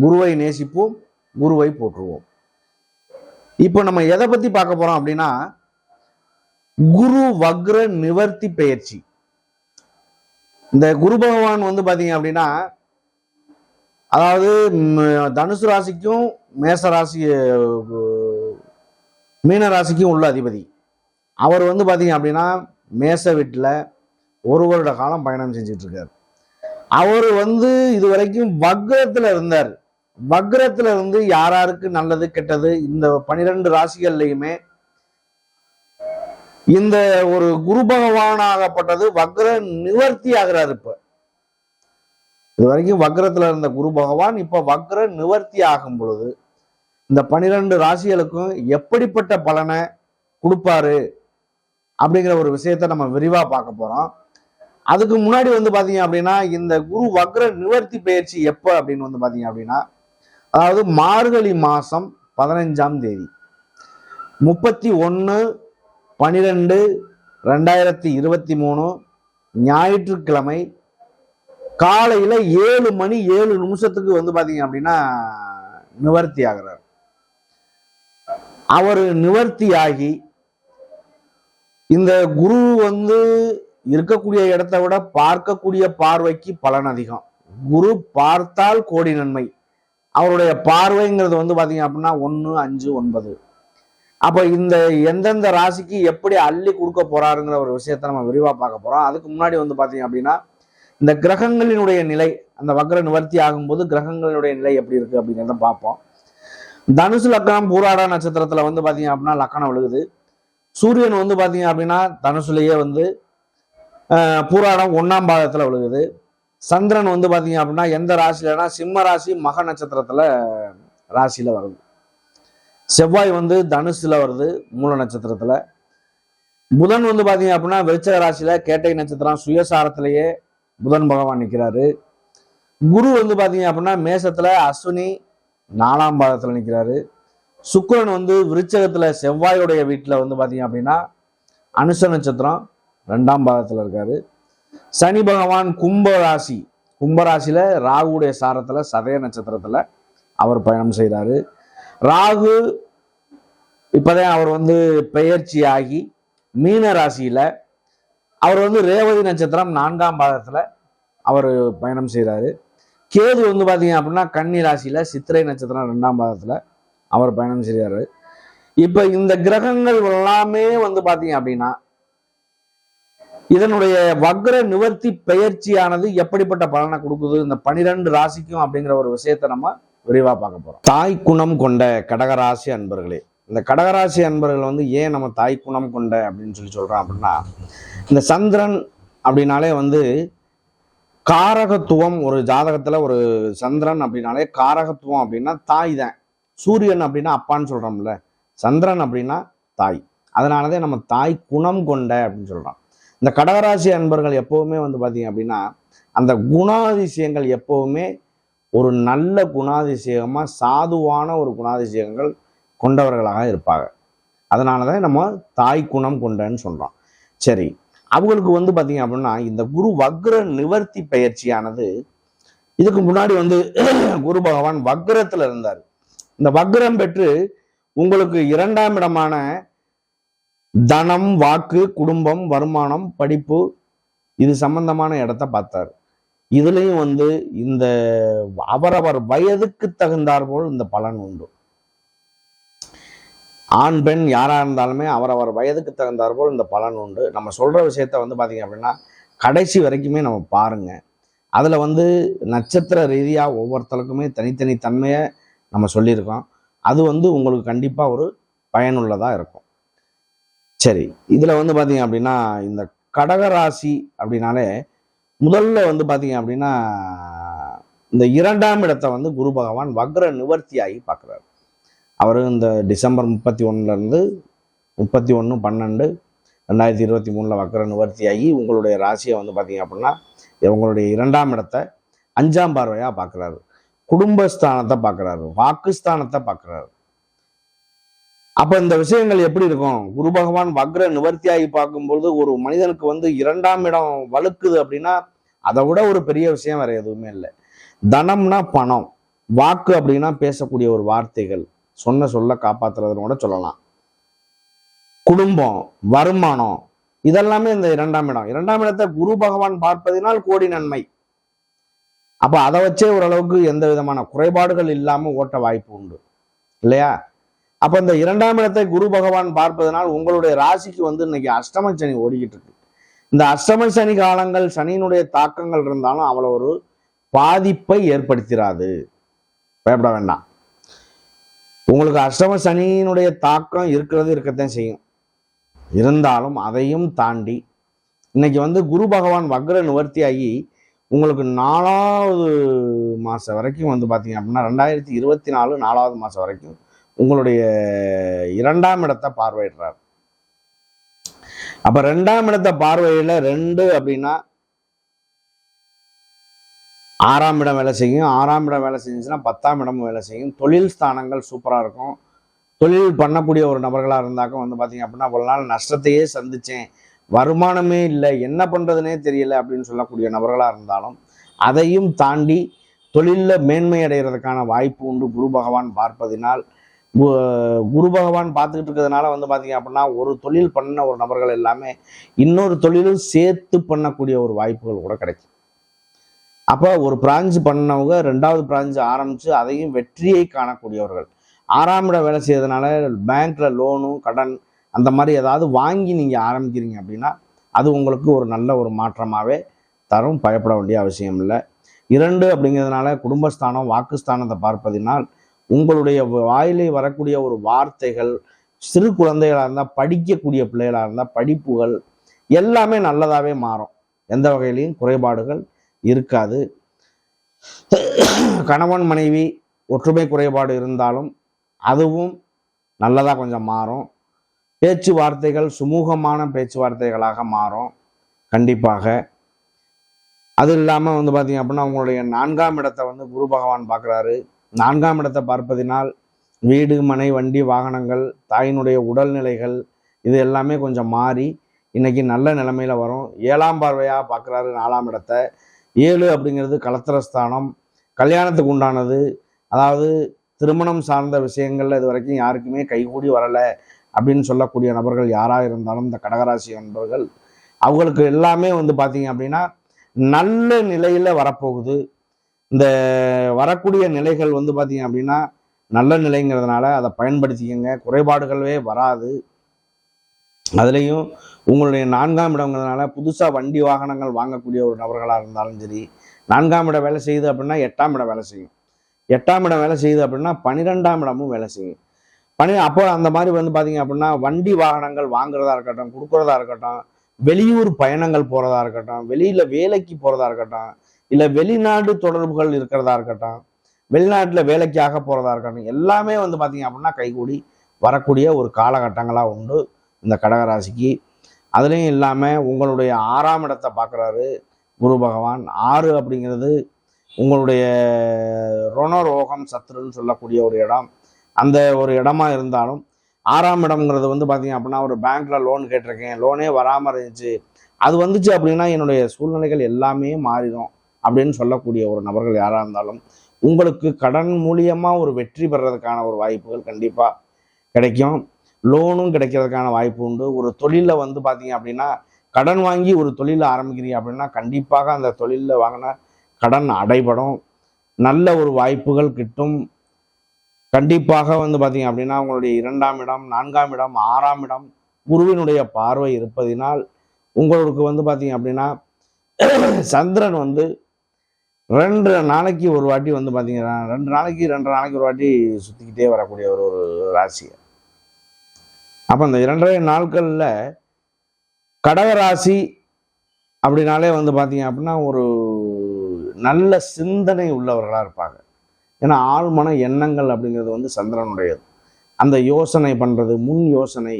குருவை நேசிப்போம் குருவை போற்றுவோம். இப்போ நம்ம எதை பத்தி பார்க்க போறோம் அப்படின்னா குரு வக்ர நிவர்த்தி பெயர்ச்சி. இந்த குரு பகவான் வந்து பாத்தீங்க அப்படின்னா அதாவது தனுசு ராசிக்கும் மேச ராசி மீன ராசிக்கும் உள்ள அதிபதி. அவர் வந்து பாத்தீங்க அப்படின்னா மேச வீட்டில் ஒரு வருட காலம் பயணம் செஞ்சுட்டு இருக்கார். அவர் வந்து இது வரைக்கும் வக்ரத்துல இருந்தார். வக்ரத்துல இருந்து யாராருக்கு நல்லது கெட்டது இந்த பனிரெண்டு ராசிகள்லையுமே இந்த ஒரு குரு பகவானாகப்பட்டது வக்ர நிவர்த்தி ஆகிறார் இப்ப. இது வரைக்கும் வக்ரத்துல இருந்த குரு பகவான் இப்ப வக்ர நிவர்த்தி ஆகும் பொழுது இந்த பனிரெண்டு ராசிகளுக்கும் எப்படிப்பட்ட பலனை கொடுப்பாரு அப்படிங்கிற ஒரு விஷயத்த நம்ம விரிவா பார்க்க போறோம். அதுக்கு முன்னாடி வந்து பாத்தீங்க அப்படின்னா இந்த குரு வக்ர நிவர்த்தி பயிற்சி எப்போ அப்படின்னு வந்து பாத்தீங்க அப்படின்னா அதாவது மார்கழி மாதம் பதினஞ்சாம் தேதி. முப்பத்தி ஒன்று பன்னிரெண்டு ரெண்டாயிரத்தி இருபத்தி மூணு ஞாயிற்றுக்கிழமை காலையில் ஏழு மணி ஏழு நிமிஷத்துக்கு வந்து பார்த்தீங்க அப்படின்னா நிவர்த்தி ஆகிறார். அவர் நிவர்த்தி ஆகி இந்த குரு வந்து இருக்கக்கூடிய இடத்த விட பார்க்கக்கூடிய பார்வைக்கு பலன் அதிகம். குரு பார்த்தால் கோடி நன்மை. அவருடைய பார்வைங்கிறது வந்து பார்த்தீங்க அப்படின்னா ஒன்று அஞ்சு ஒன்பது. அப்போ இந்த எந்தெந்த ராசிக்கு எப்படி அள்ளி கொடுக்க போறாருங்கிற ஒரு விஷயத்த நம்ம விரிவாக பார்க்க போகிறோம் அதுக்கு முன்னாடி வந்து பார்த்தீங்க அப்படின்னா இந்த கிரகங்களினுடைய நிலை அந்த வக்ர நிவர்த்தி ஆகும்போது கிரகங்களினுடைய நிலை எப்படி இருக்குது அப்படிங்கிறத பார்ப்போம். தனுசு லக்கணம் பூராட நட்சத்திரத்தில் வந்து பார்த்தீங்க அப்படின்னா லக்கணம் விழுகுது. சூரியன் வந்து பார்த்தீங்க அப்படின்னா தனுசுலேயே வந்து பூராடம் ஒன்றாம் பாதத்தில் விழுகுது. சந்திரன் வந்து பார்த்தீங்க அப்படின்னா எந்த ராசியிலனா சிம்ம ராசி மக நட்சத்திரத்தில் ராசியில் வருது. செவ்வாய் வந்து தனுசில் வருது மூல நட்சத்திரத்தில். புதன் வந்து பார்த்தீங்க அப்படின்னா விருச்சக ராசியில கேட்டை நட்சத்திரம் சுயசாரத்திலேயே புதன் பகவான் நிற்கிறாரு குரு வந்து பார்த்தீங்க அப்படின்னா மேசத்தில் அஸ்வினி நாலாம் பாதத்தில் நிற்கிறாரு சுக்கரன் வந்து விருச்சகத்தில் செவ்வாயுடைய வீட்டில் வந்து பார்த்தீங்க அப்படின்னா அனுஷ நட்சத்திரம் ரெண்டாம் பாதத்தில் இருக்காரு. சனி பகவான் கும்பராசி. கும்பராசியில் ராகுடைய சாரத்துல சதய நட்சத்திரத்துல அவர் பயணம் செய்கிறாரு ராகு இப்போதான் அவர் வந்து பெயர்ச்சி ஆகி மீன ராசியில அவர் வந்து ரேவதி நட்சத்திரம் நான்காம் பாதத்துல அவர் பயணம் செய்கிறாரு கேது வந்து பார்த்தீங்க அப்படின்னா கன்னி ராசியில் சித்திரை நட்சத்திரம் ரெண்டாம் பாகத்தில் அவர் பயணம் செய்கிறாரு இப்போ இந்த கிரகங்கள் எல்லாமே வந்து பார்த்தீங்க அப்படின்னா இதனுடைய வக்ர நிவர்த்தி பெயர்ச்சியானது எப்படிப்பட்ட பலனை கொடுக்குது? இந்த பனிரெண்டு ராசிக்கும் அப்படிங்கிற ஒரு விஷயத்தை நம்ம விரிவாக பார்க்க போறோம். தாய் குணம் கொண்ட கடகராசி அன்பர்களே இந்த கடகராசி அன்பர்கள் வந்து ஏன் நம்ம தாய் குணம் கொண்ட அப்படின்னு சொல்லி சொல்றோம் அப்படின்னா இந்த சந்திரன் அப்படின்னாலே வந்து காரகத்துவம் ஒரு ஜாதகத்துல ஒரு சந்திரன் அப்படின்னாலே காரகத்துவம் அப்படின்னா தாய் தான். சூரியன் அப்படின்னா அப்பான்னு சொல்றோம்ல சந்திரன் அப்படின்னா தாய். அதனாலதான் நம்ம தாய் குணம் கொண்ட அப்படின்னு சொல்றோம். இந்த கடகராசி அன்பர்கள் எப்பவுமே வந்து பார்த்தீங்க அப்படின்னா அந்த குணாதிசயங்கள் எப்பவுமே ஒரு நல்ல குணாதிசயமாக சாதுவான ஒரு குணாதிசயங்கள் கொண்டவர்களாக இருப்பாங்க. அதனால தான் நம்ம தாய் குணம் கொண்டன்னு சொல்கிறோம் சரி அவங்களுக்கு வந்து பார்த்தீங்க அப்படின்னா இந்த குரு வக்ர நிவர்த்தி பயிற்சியானது இதுக்கு முன்னாடி வந்து குரு பகவான் வக்ரத்தில் இருந்தார். இந்த வக்ரம் பெற்று உங்களுக்கு இரண்டாம் இடமான தனம் வாக்கு குடும்பம் வருமானம் படிப்பு இது சம்பந்தமான இடத்த பார்த்தார். இதுலேயும் வந்து இந்த அவரவர் வயதுக்கு தகுந்தாற்போல் இந்த பலன் உண்டு. ஆண் பெண் யாராக இருந்தாலுமே அவரவர் வயதுக்கு தகுந்தாற்போல் இந்த பலன் உண்டு. நம்ம சொல்கிற விஷயத்த வந்து பார்த்திங்க அப்படின்னா கடைசி வரைக்குமே நம்ம பாருங்க. அதில் வந்து நட்சத்திர ரீதியாக ஒவ்வொருத்தருக்குமே தனித்தனி தன்மையை நம்ம சொல்லியிருக்கோம். அது வந்து உங்களுக்கு கண்டிப்பாக ஒரு பயனுள்ளதாக இருக்கும். சரி இதில் வந்து பார்த்தீங்க அப்படின்னா இந்த கடகராசி அப்படின்னாலே முதல்ல வந்து பார்த்தீங்க அப்படின்னா இந்த இரண்டாம் இடத்தை வந்து குரு பகவான் வக்ர நிவர்த்தியாகி பார்க்குறாரு. அவர் இந்த டிசம்பர் முப்பத்தி ஒன்றுலேருந்து முப்பத்தி ஒன்று பன்னெண்டு ரெண்டாயிரத்தி இருபத்தி மூணில் வக்ர நிவர்த்தியாகி உங்களுடைய ராசியை வந்து பார்த்தீங்க அப்படின்னா உங்களுடைய இரண்டாம் இடத்தை அஞ்சாம் பார்வையாக பார்க்குறாரு. குடும்பஸ்தானத்தை பார்க்குறாரு. வாக்குஸ்தானத்தை பார்க்குறாரு. அப்ப இந்த விஷயங்கள் எப்படி இருக்கும்? குரு பகவான் வக்ர நிவர்த்தியாகி பார்க்கும்பொழுது ஒரு மனிதனுக்கு வந்து இரண்டாம் இடம் வலுக்குது அப்படின்னா அதை விட ஒரு பெரிய விஷயம் வேற எதுவுமே இல்லை. தனம்னா பணம். வாக்கு அப்படின்னா பேசக்கூடிய ஒரு வார்த்தைகள். சொன்ன சொல்ல காப்பாத்துறதுன்னு கூட சொல்லலாம். குடும்பம் வருமானம் இதெல்லாமே இந்த இரண்டாம் இடம். இரண்டாம் இடத்தை குரு பகவான் பார்ப்பதினால் கோடி நன்மை. அப்ப அதை வச்சே ஓரளவுக்கு எந்த விதமான குறைபாடுகள் இல்லாம ஓட்ட வாய்ப்பு உண்டு. இல்லையா? அப்ப இந்த இரண்டாம் இடத்தை குரு பகவான் பார்ப்பதனால் உங்களுடைய ராசிக்கு வந்து இன்னைக்கு அஷ்டம சனி ஓடிக்கிட்டு இருக்கு. இந்த அஷ்டம சனி காலங்கள் சனியினுடைய தாக்கங்கள் இருந்தாலும் அவ்வளோ ஒரு பாதிப்பை ஏற்படுத்திடாது பயப்பட வேண்டாம். உங்களுக்கு அஷ்டம சனியினுடைய தாக்கம் இருக்கிறது இருக்கத்தான் செய்யும். இருந்தாலும் அதையும் தாண்டி இன்னைக்கு வந்து குரு பகவான் வக்ர நிவர்த்தியாகி உங்களுக்கு நாலாவது மாதம் வரைக்கும் வந்து பார்த்தீங்க அப்படின்னா ரெண்டாயிரத்தி இருபத்தி நாலு நாலாவது மாதம் வரைக்கும் உங்களுடைய இரண்டாம் இடத்தை பார்வையிடுறார். அப்ப ரெண்டாம் இடத்தை பார்வையில ரெண்டு அப்படின்னா ஆறாம் இடம் வேலை செய்யும். ஆறாம் இடம் வேலை செஞ்சுச்சுன்னா பத்தாம் இடமும் வேலை செய்யும். தொழில் ஸ்தானங்கள் சூப்பராக இருக்கும். தொழில் பண்ணக்கூடிய ஒரு நபர்களாக இருந்தாக்கும் வந்து பார்த்தீங்க அப்படின்னா ஒரு நாள் நஷ்டத்தையே சந்திச்சேன். வருமானமே இல்லை. என்ன பண்ணுறதுனே தெரியல அப்படின்னு சொல்லக்கூடிய நபர்களாக இருந்தாலும் அதையும் தாண்டி தொழிலில் மேன்மை அடைகிறதுக்கான வாய்ப்பு உண்டு. குரு பகவான் பார்ப்பதினால் குரு பகவான் பார்த்துக்கிட்டு இருக்கிறதுனால வந்து பார்த்தீங்க அப்படின்னா ஒரு தொழில் பண்ண ஒரு நபர்கள் எல்லாமே இன்னொரு தொழிலும் சேர்த்து பண்ணக்கூடிய ஒரு வாய்ப்புகள் கூட கிடைக்கும். அப்போ ஒரு பிராஞ்சு பண்ணவங்க ரெண்டாவது பிராஞ்சு ஆரம்பித்து அதையும் வெற்றியை காணக்கூடியவர்கள். ஆறாம் இடம் வேலை செய்யறதுனால பேங்க்ல லோனும் கடன் அந்த மாதிரி ஏதாவது வாங்கி நீங்கள் ஆரம்பிக்கிறீங்க அப்படின்னா அது உங்களுக்கு ஒரு நல்ல ஒரு மாற்றமாகவே தரும். பயப்பட வேண்டிய அவசியம் இல்லை. இரண்டு அப்படிங்கிறதுனால குடும்பஸ்தானம் வாக்குஸ்தானத்தை பார்ப்பதினால் உங்களுடைய வாயிலே வரக்கூடிய ஒரு வார்த்தைகள் சிறு குழந்தைகளாக இருந்தால் படிக்கக்கூடிய பிள்ளைகளாக இருந்தால் படிப்புகள் எல்லாமே நல்லதாகவே மாறும். எந்த வகையிலையும் குறைபாடுகள் இருக்காது. கணவன் மனைவி ஒற்றுமை குறைபாடு இருந்தாலும் அதுவும் நல்லதாக கொஞ்சம் மாறும். பேச்சுவார்த்தைகள் சுமூகமான பேச்சுவார்த்தைகளாக மாறும். கண்டிப்பாக. அது இல்லாமல் வந்து பார்த்தீங்க அப்படின்னா உங்களுடைய நான்காம் இடத்தை வந்து குரு பகவான் பார்க்குறாரு நான்காம் இடத்தை பார்ப்பதினால் வீடு மனை வண்டி வாகனங்கள் தாயினுடைய உடல்நிலைகள் இது எல்லாமே கொஞ்சம் மாறி இன்னைக்கு நல்ல நிலைமையில வரும். ஏழாம் பார்வையாக பார்க்குறாரு நாலாம் இடத்த. ஏழு அப்படிங்கிறது கலத்திரஸ்தானம். கல்யாணத்துக்கு உண்டானது. அதாவது திருமணம் சார்ந்த விஷயங்கள்ல இது வரைக்கும் யாருக்குமே கைகூடி வரலை அப்படின்னு சொல்லக்கூடிய நபர்கள் யாராக இருந்தாலும் இந்த கடகராசி நண்பர்கள் அவங்களுக்கு எல்லாமே வந்து பார்த்தீங்க அப்படின்னா நல்ல நிலையில வரப்போகுது. இந்த வரக்கூடிய நிலைகள் வந்து பார்த்தீங்க அப்படின்னா நல்ல நிலைங்கிறதுனால அதை பயன்படுத்திக்கங்க. குறைபாடுகளே வராது. அதுலேயும் உங்களுடைய நான்காம் இடங்கிறதுனால புதுசாக வண்டி வாகனங்கள் வாங்கக்கூடிய ஒரு நபர்களாக இருந்தாலும் சரி நான்காம் இடம் வேலை செய்யுது அப்படின்னா எட்டாம் இடம் வேலை செய்யும். எட்டாம் இடம் வேலை செய்யுது அப்படின்னா பன்னிரெண்டாம் இடமும் வேலை செய்யும். பனி அப்போ அந்த மாதிரி வந்து பார்த்தீங்க அப்படின்னா வண்டி வாகனங்கள் வாங்குறதா இருக்கட்டும் கொடுக்குறதா இருக்கட்டும் வெளியூர் பயணங்கள் போகிறதா இருக்கட்டும் வெளியில் வேலைக்கு போகிறதா இருக்கட்டும் இல்லை வெளிநாடு தொடர்புகள் இருக்கிறதா இருக்கட்டும் வெளிநாட்டில் வேலைக்காக போகிறதா இருக்கட்டும் எல்லாமே வந்து பார்த்தீங்க அப்படின்னா கைகூடி வரக்கூடிய ஒரு காலகட்டங்களாக உண்டு இந்த கடகராசிக்கு. அதுலேயும் இல்லாமல் உங்களுடைய ஆறாம் இடத்தை பார்க்குறாரு குரு பகவான். ஆறு அப்படிங்கிறது உங்களுடைய ரோணரோகம் சத்ருன்னு சொல்லக்கூடிய ஒரு இடம். அந்த ஒரு இடமா இருந்தாலும் ஆறாம் இடம்ங்கிறது வந்து பார்த்தீங்க அப்படின்னா ஒரு பேங்க்ல லோன் கேட்டிருக்கேன். லோனே வராமல் இருந்துச்சு. அது வந்துச்சு அப்படின்னா என்னுடைய சூழ்நிலைகள் எல்லாமே மாறிடும். அப்படின்னு சொல்லக்கூடிய ஒரு நபர்கள் யாராக இருந்தாலும் உங்களுக்கு கடன் மூலியமாக ஒரு வெற்றி பெறதுக்கான ஒரு வாய்ப்புகள் கண்டிப்பாக கிடைக்கும். லோனும் கிடைக்கிறதுக்கான வாய்ப்பு உண்டு. ஒரு தொழிலில் வந்து பார்த்தீங்க அப்படின்னா கடன் வாங்கி ஒரு தொழிலை ஆரம்பிக்கிறீங்க அப்படின்னா கண்டிப்பாக அந்த தொழிலில் வாங்கின கடன் அடைபடும். நல்ல ஒரு வாய்ப்புகள் கிட்டும். கண்டிப்பாக வந்து பார்த்தீங்க அப்படின்னா உங்களுடைய இரண்டாம் இடம் நான்காம் இடம் ஆறாம் இடம் குருவினுடைய பார்வை இருப்பதினால் உங்களுக்கு வந்து பார்த்தீங்க அப்படின்னா சந்திரன் வந்து ரெண்டு நாளைக்கு ஒரு வாட்டி வந்து பார்த்தீங்கன்னா ரெண்டு நாளைக்கு ரெண்டு நாளைக்கு ஒரு வாட்டி சுற்றிக்கிட்டே வரக்கூடிய ஒரு ஒரு ராசி. அப்போ இந்த இரண்டரை நாட்களில் கடகராசி அப்படின்னாலே வந்து பார்த்தீங்க அப்படின்னா ஒரு நல்ல சிந்தனை உள்ளவர்களாக இருப்பாங்க. ஏன்னா ஆழ்மன எண்ணங்கள் அப்படிங்கிறது வந்து சந்திரனுடையது. அந்த யோசனை பண்ணுறது முன் யோசனை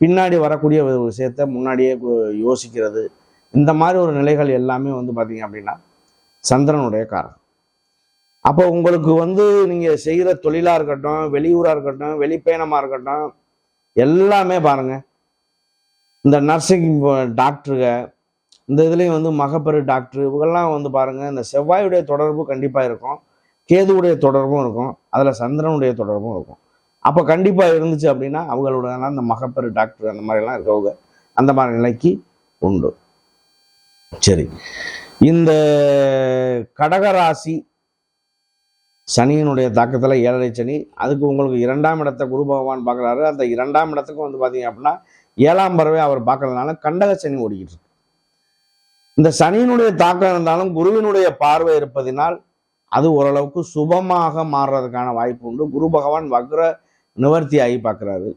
பின்னாடி வரக்கூடிய ஒரு விஷயத்த முன்னாடியே யோசிக்கிறது இந்த மாதிரி ஒரு நிலைகள் எல்லாமே வந்து பார்த்தீங்க அப்படின்னா சந்திரனுடைய காரணம். அப்போ உங்களுக்கு வந்து நீங்கள் செய்கிற தொழிலாக இருக்கட்டும் வெளியூராக இருக்கட்டும் வெளிப்பயணமாக இருக்கட்டும் எல்லாமே பாருங்கள் இந்த நர்சிங் டாக்டருங்க இந்த இதுலேயும் வந்து மகப்பெரு டாக்டர் இவங்கெல்லாம் வந்து பாருங்கள் இந்த செவ்வாயுடைய தொடர்பு கண்டிப்பாக இருக்கும் கேதுவுடைய தொடர்பும் இருக்கும் அதில் சந்திரனுடைய தொடர்பும் இருக்கும். அப்போ கண்டிப்பாக இருந்துச்சு அப்படின்னா அவங்களோட அந்த மகப்பெரு டாக்டர் அந்த மாதிரிலாம் இருக்கவங்க அந்த மாதிரி நிலைக்கு உண்டு. சரி. இந்த கடகராசி சனியினுடைய தாக்கத்தில் ஏழரை சனி அதுக்கு உங்களுக்கு இரண்டாம் இடத்தை குரு பகவான் பார்க்குறாரு. அந்த இரண்டாம் இடத்துக்கும் வந்து பார்த்தீங்க அப்படின்னா ஏழாம் பறவை அவர் பார்க்கறதுனால கண்டக சனி ஓடிக்கிட்டு இருக்கு. இந்த சனியினுடைய தாக்கம் இருந்தாலும் குருவினுடைய பார்வை இருப்பதினால் அது ஓரளவுக்கு சுபமாக மாறுறதுக்கான வாய்ப்பு உண்டு. குரு பகவான் வக்ர நிவர்த்தி ஆகி பார்க்குறாரு.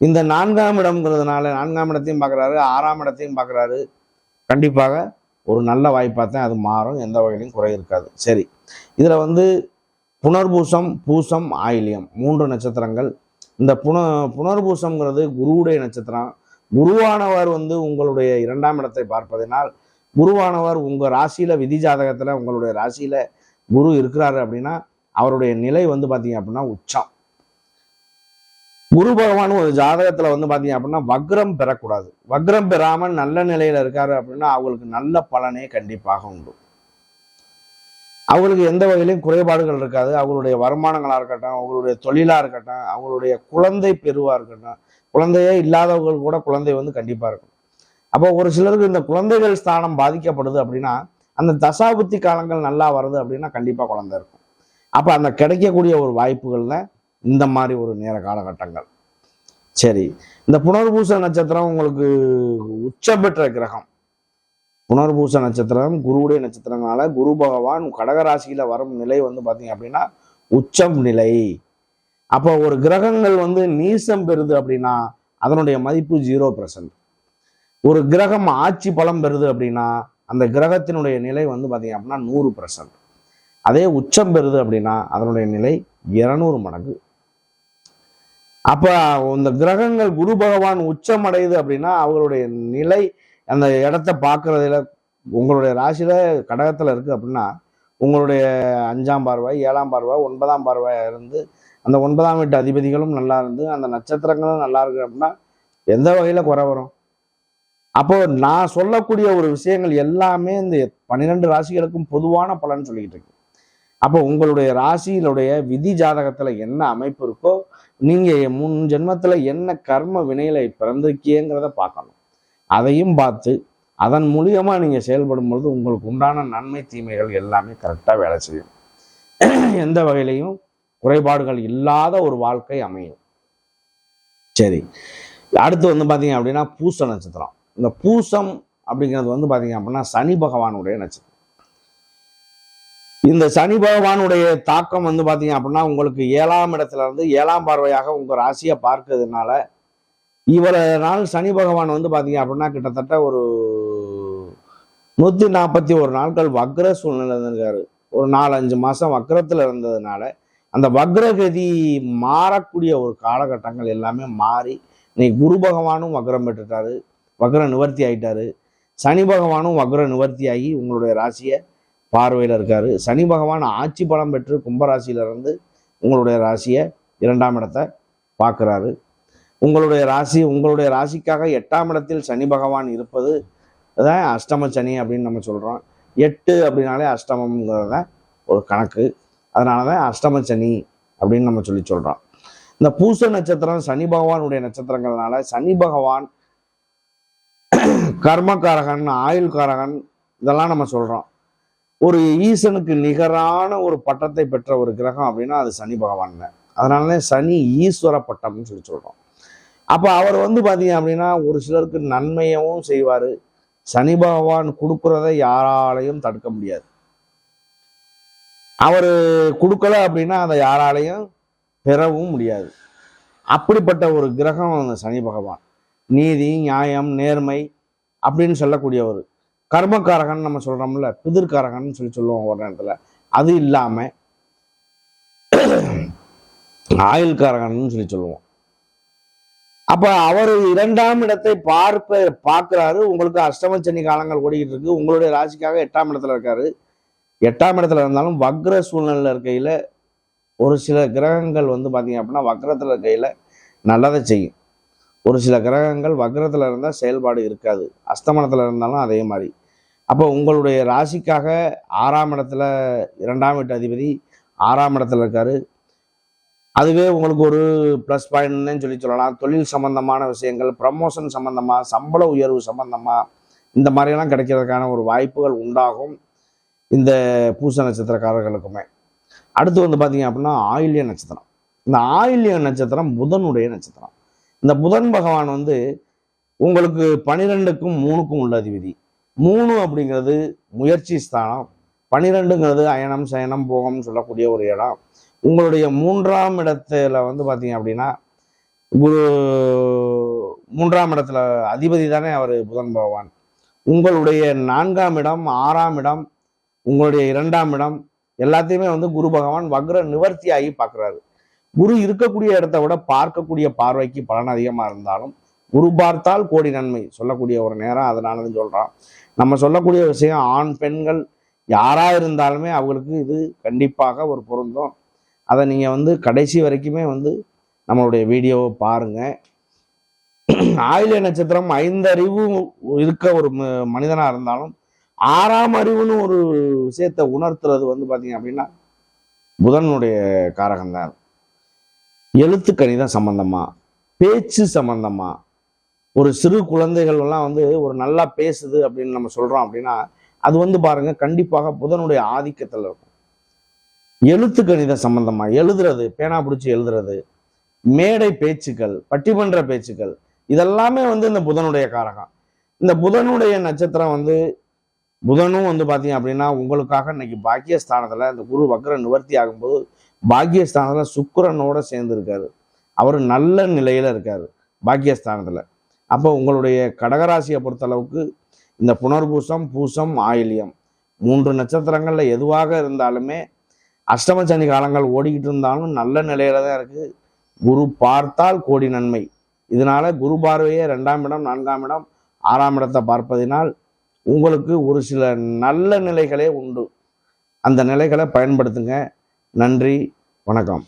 இந்த நான்காம் இடம்ங்கிறதுனால நான்காம் இடத்தையும் பார்க்குறாரு ஆறாம் இடத்தையும் பார்க்குறாரு. கண்டிப்பாக ஒரு நல்ல வாய்ப்பாக தான் அது மாறும் எந்த வகையிலையும் குறை இருக்காது. சரி. இதில் வந்து புனர்பூசம் பூசம் ஆயிலியம் மூன்று நட்சத்திரங்கள். இந்த புன புனர்பூசம்ங்கிறது குருவுடைய நட்சத்திரம். குருவானவர் வந்து உங்களுடைய இரண்டாம் இடத்தை பார்ப்பதினால் குருவானவர் உங்கள் ராசியில் விதி ஜாதகத்தில் உங்களுடைய ராசியில் குரு இருக்கிறாரு அப்படின்னா அவருடைய நிலை வந்து பார்த்தீங்க அப்படின்னா உச்சம். குரு பகவான் ஒரு ஜாதகத்தில் வந்து பார்த்தீங்க அப்படின்னா வக்ரம் பெறக்கூடாது. வக்ரம் பெறாமல் நல்ல நிலையில் இருக்காரு அப்படின்னா அவங்களுக்கு நல்ல பலனே கண்டிப்பாக உண்டு. அவங்களுக்கு எந்த வகையிலையும் குறைபாடுகள் இருக்காது. அவங்களுடைய வருமானங்களாக இருக்கட்டும் அவங்களுடைய தொழிலாக இருக்கட்டும் அவங்களுடைய குழந்தை பெருவாக இருக்கட்டும் குழந்தையே இல்லாதவர்கள் கூட குழந்தை வந்து கண்டிப்பாக இருக்கும். அப்போ ஒரு சிலருக்கு இந்த குழந்தைகள் ஸ்தானம் பாதிக்கப்படுது அப்படின்னா அந்த தசாபுத்தி காலங்கள் நல்லா வருது அப்படின்னா கண்டிப்பாக குழந்தை இருக்கும். அப்போ அந்த கிடைக்கக்கூடிய ஒரு வாய்ப்புகள்ல இந்த மாதிரி ஒரு நேர காலகட்டங்கள். சரி இந்த புனர்பூச நட்சத்திரம் உங்களுக்கு உச்சம் பெற்ற கிரகம். புனர்பூச நட்சத்திரம் குருவுடைய நட்சத்திரங்களால குரு பகவான் கடகராசியில வரும் நிலை வந்து பாத்தீங்க அப்படின்னா உச்சம் நிலை. அப்போ ஒரு கிரகங்கள் வந்து நீசம் பெறுது அப்படின்னா அதனுடைய மதிப்பு ஜீரோ பர்சன்ட் ஒரு கிரகம் ஆட்சி பலம் பெறுது அப்படின்னா அந்த கிரகத்தினுடைய நிலை வந்து பாத்தீங்க அப்படின்னா நூறு பர்சன்ட் அதே உச்சம் பெறுது அப்படின்னா அதனுடைய நிலை இருநூறு மடங்கு. அப்ப இந்த கிரகங்கள் குரு பகவான் உச்சம் அடையுது அப்படின்னா அவங்களுடைய நிலை அந்த இடத்த பார்க்குறதுல உங்களுடைய ராசியில கடகத்துல இருக்கு அப்படின்னா உங்களுடைய அஞ்சாம் பார்வை ஏழாம் பார்வை ஒன்பதாம் பார்வை இருந்து அந்த ஒன்பதாம் வீட்டு அதிபதிகளும் நல்லா இருந்து அந்த நட்சத்திரங்களும் நல்லா இருக்கு அப்படின்னா எந்த வகையில குறை வரும்? அப்போ நான் சொல்லக்கூடிய ஒரு விஷயங்கள் எல்லாமே இந்த பன்னிரெண்டு ராசிகளுக்கும் பொதுவான பலன் சொல்லிக்கிட்டு இருக்கு. அப்போ உங்களுடைய ராசியிலுடைய விதி ஜாதகத்துல என்ன அமைப்பு இருக்கோ நீங்க முன் ஜென்மத்துல என்ன கர்ம வினையில பிறந்திருக்கீங்கிறத பார்க்கணும். அதையும் பார்த்து அதன் மூலியமா நீங்க செயல்படும் பொழுது உங்களுக்கு உண்டான நன்மை தீமைகள் எல்லாமே கரெக்டா வேலை செய்யும். எந்த வகையிலையும் குறைபாடுகள் இல்லாத ஒரு வாழ்க்கை அமையும். சரி. அடுத்து வந்து பாத்தீங்க அப்படின்னா பூச நட்சத்திரம். இந்த பூசம் அப்படிங்கிறது வந்து பாத்தீங்க அப்படின்னா சனி பகவானுடைய நட்சத்திரம். இந்த சனி பகவானுடைய தாக்கம் வந்து பார்த்தீங்க அப்படின்னா உங்களுக்கு ஏழாம் இடத்துல இருந்து ஏழாம் பார்வையாக உங்கள் ராசியை பார்க்கறதுனால இவ்வளவு நாள் சனி பகவான் வந்து பார்த்தீங்க அப்படின்னா கிட்டத்தட்ட ஒரு நூற்றி நாற்பத்தி ஒரு நாட்கள் வக்ர சூழ்நிலை இருக்காரு ஒரு நாலஞ்சு மாதம் வக்ரத்தில் இருந்ததுனால அந்த வக்ரகதி மாறக்கூடிய ஒரு காலகட்டங்கள் எல்லாமே மாறி இன்னைக்கு குரு பகவானும் வக்ரம் பெற்றுட்டாரு வக்ர நிவர்த்தி ஆயிட்டாரு. சனி பகவானும் வக்ர நிவர்த்தி ஆகி உங்களுடைய ராசியை பார்வையில் இருக்காரு. சனி பகவான் ஆட்சி பலம் பெற்று கும்பராசியிலிருந்து உங்களுடைய ராசியை இரண்டாம் இடத்தை பார்க்குறாரு. உங்களுடைய ராசி உங்களுடைய ராசிக்காக எட்டாம் இடத்தில் சனி பகவான் இருப்பது தான் அஷ்டம சனி அப்படின்னு நம்ம சொல்கிறோம் எட்டு அப்படின்னாலே அஷ்டமம்ங்கிறது தான் ஒரு கணக்கு. அதனால தான் அஷ்டம சனி அப்படின்னு நம்ம சொல்லி சொல்கிறோம் இந்த பூச நட்சத்திரம் சனி பகவானுடைய நட்சத்திரங்கள்னால சனி பகவான் கர்மகாரகன் ஆயுள்காரகன் இதெல்லாம் நம்ம சொல்கிறோம் ஒரு ஈசனுக்கு நிகரான ஒரு பட்டத்தை பெற்ற ஒரு கிரகம் அப்படின்னா அது சனி பகவான் அதனால தான் சனி ஈஸ்வர பட்டம்னு சொல்லி சொல்கிறோம் அப்போ அவர் வந்து பார்த்தீங்க அப்படின்னா ஒரு சிலருக்கு நன்மையவும் செய்வார். சனி பகவான் கொடுக்குறத யாராலையும் தடுக்க முடியாது. அவர் கொடுக்கல அப்படின்னா அதை யாராலையும் பெறவும் முடியாது. அப்படிப்பட்ட ஒரு கிரகம் அந்த சனி பகவான். நீதி நியாயம் நேர்மை அப்படின்னு சொல்லக்கூடியவர். கர்மக்காரகன் நம்ம சொல்றோம்ல பிதிர்காரகன் சொல்லி சொல்லுவோம் ஒரு நேரத்துல. அது இல்லாம ஆயுள்காரகன் சொல்லி சொல்லுவோம். அப்ப அவர் இரண்டாம் இடத்தை பார்ப்ப பார்க்கிறாரு. உங்களுக்கு அஷ்டம சனி காலங்கள் ஓடிக்கிட்டு இருக்கு. உங்களுடைய ராசிக்காக எட்டாம் இடத்துல இருக்காரு. எட்டாம் இடத்துல இருந்தாலும் வக்ர சூழ்நிலையில் இருக்கையில ஒரு சில கிரகங்கள் வந்து பார்த்தீங்க அப்படின்னா வக்ரத்தில் இருக்கையில நல்லதை செய்யும். ஒரு சில கிரகங்கள் வக்ரத்தில் இருந்தால் செயல்பாடு இருக்காது. அஸ்தமனத்தில் இருந்தாலும் அதே மாதிரி. அப்போ உங்களுடைய ராசிக்காக ஆறாம் இடத்துல இரண்டாம் வீட்டு அதிபதி ஆறாம் இடத்துல இருக்காரு. அதுவே உங்களுக்கு ஒரு ப்ளஸ் பாயிண்ட்னு சொல்லி சொல்லலாம். தொழில் சம்பந்தமான விஷயங்கள் ப்ரமோஷன் சம்பந்தமாக சம்பள உயர்வு சம்பந்தமாக இந்த மாதிரியெல்லாம் கிடைக்கிறதுக்கான ஒரு வாய்ப்புகள் உண்டாகும் இந்த பூச நட்சத்திரக்காரர்களுக்குமே. அடுத்து வந்து பார்த்தீங்க அப்படின்னா ஆயில்ய நட்சத்திரம். இந்த ஆயில்ய நட்சத்திரம் புதனுடைய நட்சத்திரம். இந்த புதன் பகவான் வந்து உங்களுக்கு பனிரெண்டுக்கும் மூணுக்கும் உள்ள அதிபதி. மூணு அப்படிங்கிறது முயற்சி ஸ்தானம். பனிரெண்டுங்கிறது அயனம் சயனம் போகம்னு சொல்லக்கூடிய ஒரு இடம். உங்களுடைய மூன்றாம் இடத்துல வந்து பார்த்தீங்க அப்படின்னா குரு மூன்றாம் இடத்துல அதிபதி தானே அவர் புதன் பகவான். உங்களுடைய நான்காம் இடம் ஆறாம் இடம் உங்களுடைய இரண்டாம் இடம் எல்லாத்தையுமே வந்து குரு பகவான் வக்ர நிவர்த்தி ஆகி பார்க்குறாரு. குரு இருக்கக்கூடிய இடத்த விட பார்க்கக்கூடிய பார்வைக்கு பலன் அதிகமாக இருந்தாலும் குரு பார்த்தால் கோடி நன்மை சொல்லக்கூடிய ஒரு நேரம் அதனால சொல்கிறான் நம்ம சொல்லக்கூடிய விஷயம் ஆண் பெண்கள் யாராக இருந்தாலுமே அவங்களுக்கு இது கண்டிப்பாக ஒரு பொருந்தும். அதை நீங்கள் வந்து கடைசி வரைக்குமே வந்து நம்மளுடைய வீடியோவை பாருங்கள் ஆயில்ய நட்சத்திரம் ஐந்து அறிவு இருக்க ஒரு ம- இருந்தாலும் ஆறாம் அறிவுன்னு ஒரு விஷயத்தை உணர்த்துறது வந்து பார்த்தீங்க அப்படின்னா புதனுடைய காரகம்தான். எழுத்து கணிதம் சம்பந்தமா பேச்சு சம்பந்தமா. ஒரு சிறு குழந்தைகள் எல்லாம் வந்து ஒரு நல்லா பேசுது அப்படின்னு நம்ம சொல்றோம் அப்படின்னா அது வந்து பாருங்க கண்டிப்பாக புதனுடைய ஆதிக்கத்தில் இருக்கும். எழுத்து கணிதம் சம்பந்தமா எழுதுறது பேனா பிடிச்சி எழுதுறது மேடை பேச்சுக்கள் பட்டிமன்ற பேச்சுக்கள் இதெல்லாமே வந்து இந்த புதனுடைய காரகம். இந்த புதனுடைய நட்சத்திரம் வந்து புதனும் வந்து பார்த்தீங்க அப்படின்னா உங்களுக்காக இன்னைக்கு பாக்கியஸ்தானத்தில் இந்த குரு வக்ர நிவர்த்தி ஆகும்போது பாக்கியஸ்தானத்தில் சுக்கரனோட சேர்ந்துருக்காரு. அவர் நல்ல நிலையில் இருக்கார் பாக்கியஸ்தானத்தில் அப்போ உங்களுடைய கடகராசியை பொறுத்தளவுக்கு இந்த புனர்பூசம் பூசம் ஆயில்யம் மூன்று நட்சத்திரங்களில் எதுவாக இருந்தாலுமே அஷ்டம சனி காலங்கள் ஓடிக்கிட்டு இருந்தாலும் நல்ல நிலையில தான் இருக்குது குரு பார்த்தால் கோடி நன்மை. இதனால் குரு பார்வையே ரெண்டாம் இடம் நான்காம் இடம் ஆறாம் இடத்தை பார்ப்பதினால் உங்களுக்கு ஒரு சில நல்ல நிலைகளே உண்டு. அந்த நிலைகளை பயன்படுத்துங்க. நன்றி. வணக்கம்.